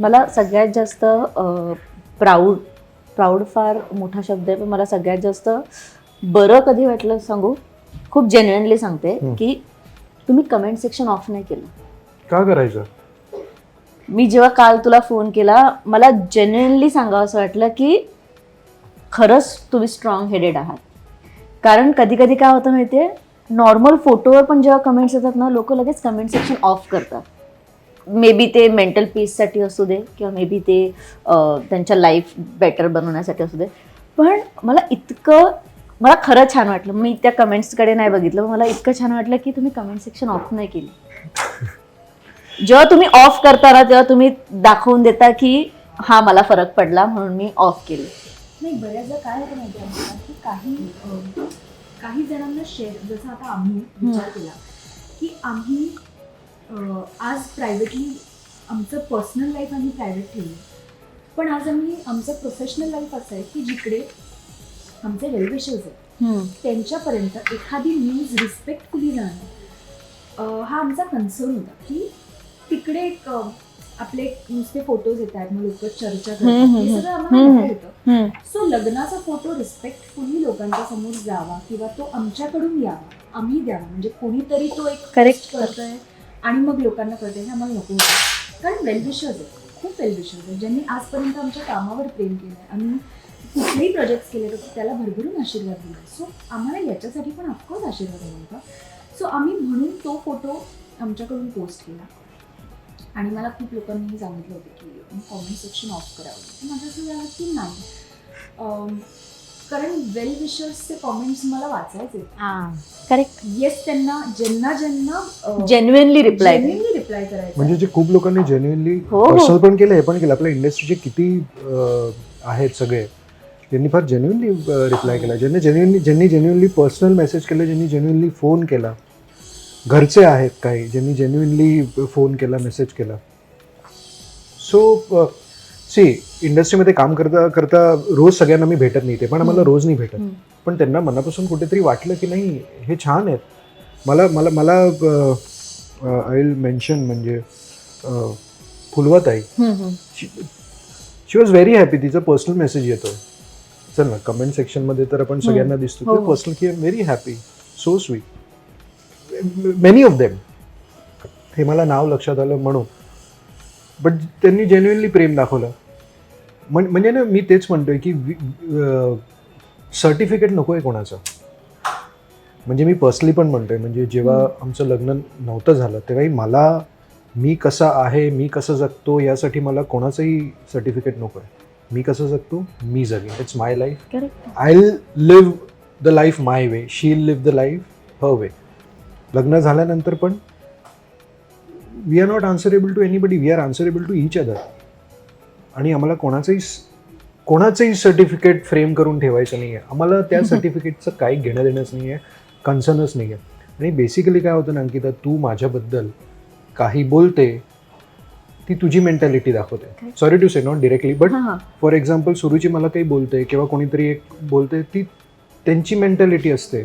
मला सगळ्यात जास्त प्राऊड प्राऊड फार मोठा शब्द आहे पण मला सगळ्यात जास्त बरं कधी वाटलं सांगू? खूप जेन्युअनली सांगते. की तुम्ही कमेंट सेक्शन ऑफ नाही केलं. का करायचं? मी जेव्हा काल तुला फोन केला मला जेन्युअनली सांगावं असं वाटलं की खरंच तुम्ही स्ट्रॉंग हेडेड आहात. कारण कधी कधी काय होतं माहिती आहे नॉर्मल फोटोवर पण जेव्हा कमेंट्स येतात ना लोक लगेच कमेंट सेक्शन ऑफ करतात. मे बी ते मेंटल पीससाठी असू दे किंवा मे बी ते त्यांच्या लाईफ बेटर बनवण्यासाठी असू दे. पण मला इतकं मला खरं छान वाटलं. मी त्या कमेंट्सकडे नाही बघितलं. मला इतकं छान वाटलं की तुम्ही कमेंट सेक्शन ऑफ नाही केली. जेव्हा तुम्ही ऑफ करता ना तेव्हा तुम्ही दाखवून देता की हा मला फरक पडला म्हणून मी ऑफ केले. नाही बऱ्याचदा काय होतं माहिती आहे का, काही काही जणांना शेअर जसं आता आम्ही विचार केला की आम्ही आज प्रायव्हेटली आमचं पर्सनल लाईफ आम्ही प्रायव्हेट ठेवलं. पण आज आम्ही आमचं प्रोफेशनल लाईफ असं आहे की जिकडे आमचे वेलविशर्स आहेत त्यांच्यापर्यंत एखादी न्यूज रिस्पेक्टफुली अं, हा आमचा कन्सर्न होता की तिकडे एक आपले नुसते फोटोज येतात मग लोक चर्चा करतात हे सगळं. आम्हाला होतं. सो लग्नाचा फोटो रिस्पेक्टफुली लोकांच्या समोर जावा किंवा तो आमच्याकडून यावा आम्ही द्यावा. म्हणजे कोणीतरी तो एक Correct. post करतोय आणि मग लोकांना कळते हे आम्हाला नको होतं. कारण वेलविशर्स आहेत. खूप वेलविशर्स आहेत. ज्यांनी आजपर्यंत आमच्या कामावर प्रेम केलं आहे आम्ही कुठलेही प्रोजेक्ट्स केले तर त्याला भरभरून आशीर्वाद दिला. सो आम्हाला याच्यासाठी पण ऑफकोर्स आशीर्वाद हवा होता. सो आम्ही म्हणून तो फोटो आमच्याकडून पोस्ट केला. आणि मला खूप लोकांनी सांगितलं होतं की कॉमेंट सेक्शन ऑफ करावं. तर माझं असं झालं की नाही. कारण वेल विशर्सचे कॉमेंट्स मला वाचायचे करेक्ट येस त्यांना ज्यांना ज्यांना जेन्युअनली रिप्लाय रिप्लाय करायचं म्हणजे जे खूप लोकांनी जेन्युअनली हो, हो. पर्सनल पण केलं हे पण केलं. आपल्या इंडस्ट्रीचे किती आहेत सगळे. ज्यांनी फार जेन्युअनली रिप्लाय केला. ज्यांनी जेन्युअनली ज्यांनी जेन्युअनली पर्सनल मेसेज केले ज्यांनी जेन्युअनली फोन केला. घरचे आहेत काही ज्यांनी जेन्युअनली फोन केला मेसेज केला. सो सी इंडस्ट्रीमध्ये काम करता करता रोज सगळ्यांना मी भेटत नाही ते पण आम्हाला रोज नाही भेटत. पण त्यांना मनापासून कुठेतरी वाटलं की नाही हे छान आहेत. मला मला मला आय विल मेन्शन म्हणजे फुलवताई. शी वॉज व्हेरी हॅपी तिचा पर्सनल मेसेज येतो चल ना कमेंट सेक्शनमध्ये तर आपण सगळ्यांना दिसतो. हो, की हो. पर्सनल की am very happy so sweet many of them हे मला नाव लक्षात आलं म्हणून. बट त्यांनी जेन्युअनली प्रेम दाखवलं. म्हण म्हणजे ना मी तेच म्हणतोय की सर्टिफिकेट नको आहे कोणाचं. म्हणजे मी पर्सनली पण म्हणतोय म्हणजे जेव्हा आमचं लग्न नव्हतं झालं तेव्हाही मला मी कसा आहे मी कसं जगतो यासाठी मला कोणाचंही सर्टिफिकेट नको आहे मी कसं जगतो? मी जगेन. It's my life I live the life my way she live the life her way लग्न झाल्यानंतर पण we are not answerable to anybody we are answerable to each other आणि आम्हाला कोणाचंही कोणाचंही सर्टिफिकेट फ्रेम करून ठेवायचं नाही आहे आम्हाला त्या सर्टिफिकेटचं काही घेणं देणंच नाही आहे कन्सर्नच नाही आहे आणि बेसिकली काय होतं ना अंकिता तू माझ्याबद्दल काही बोलते ती तुझी मेंटॅलिटी दाखवते. Sorry to say not directly but for example Suruchi मला काही बोलते किंवा कोणीतरी एक बोलते ती त्यांची मेंटॅलिटी असते.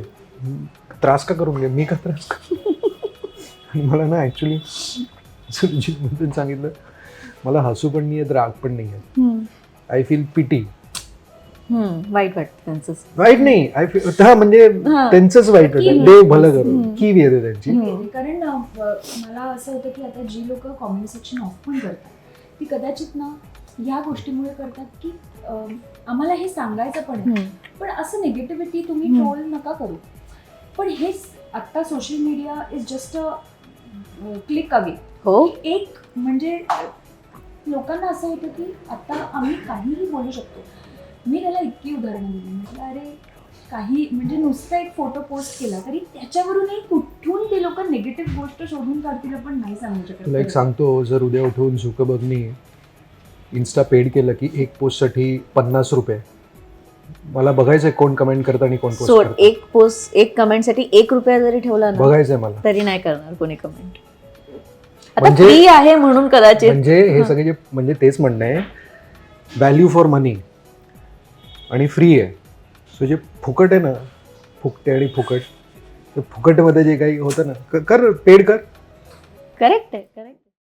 त्रास का करून घे? मी का त्रास करू? आणि मला ना ॲक्च्युली सुरुजीतमधून सांगितलं मला हसू पण नाही आहे राग पण नाही. I feel pity. वाईट वाटतं त्यांचं वाईट नाही आय फील हा म्हणजे. त्यांचंच वाईट की वाटतं देव भलं करू. की येते त्यांची. कारण मला असं होतं की आता जी लोक कॉमेंट सेक्शन ऑफ पण करतात ती कदाचित ना ह्या गोष्टीमुळे करतात की आम्हाला हे सांगायचं पण. पण असं निगेटिव्हिटी तुम्ही. ट्रोल नका करू पण हेच आता social media is just a click away हो. एक म्हणजे लोकांना असं होतं की आता आम्ही काहीही बोलू शकतो. मी त्याला इतकी उदाहरणं दिली. म्हटलं अरे काही म्हणजे नुसता एक फोटो पोस्ट केला तरी त्याच्यावरूनही कुठून ते लोक निगेटिव्ह गोष्ट शोधून काढतील पण नाही सांगू शकत. तुला एक सांगतो जर उद्या उठवून झुकबगनी इन्स्टा पेड केलं की एक पोस्टसाठी पन्नास रुपये. मला बघायचंय कोण कमेंट करतं आणि कोण पोस्ट सोड करतं. एक पोस्ट एक कमेंटसाठी एक रुपया जरी ठेवला ना बघायचंय मला. तरी नाही करणार कोणी कमेंट आता म्हणजे- फ्री आहे म्हणून कदाचित. म्हणजे हे सगळे जे म्हणजे तेच म्हणणं आहे व्हॅल्यू फॉर मनी आणि फ्री आहे. सो जे फुकट आहे ना फुकटे आणि फुकट ते फुकटमध्ये जे काही होतं ना क- कर पेड कर. करेक्ट आहे करेक्ट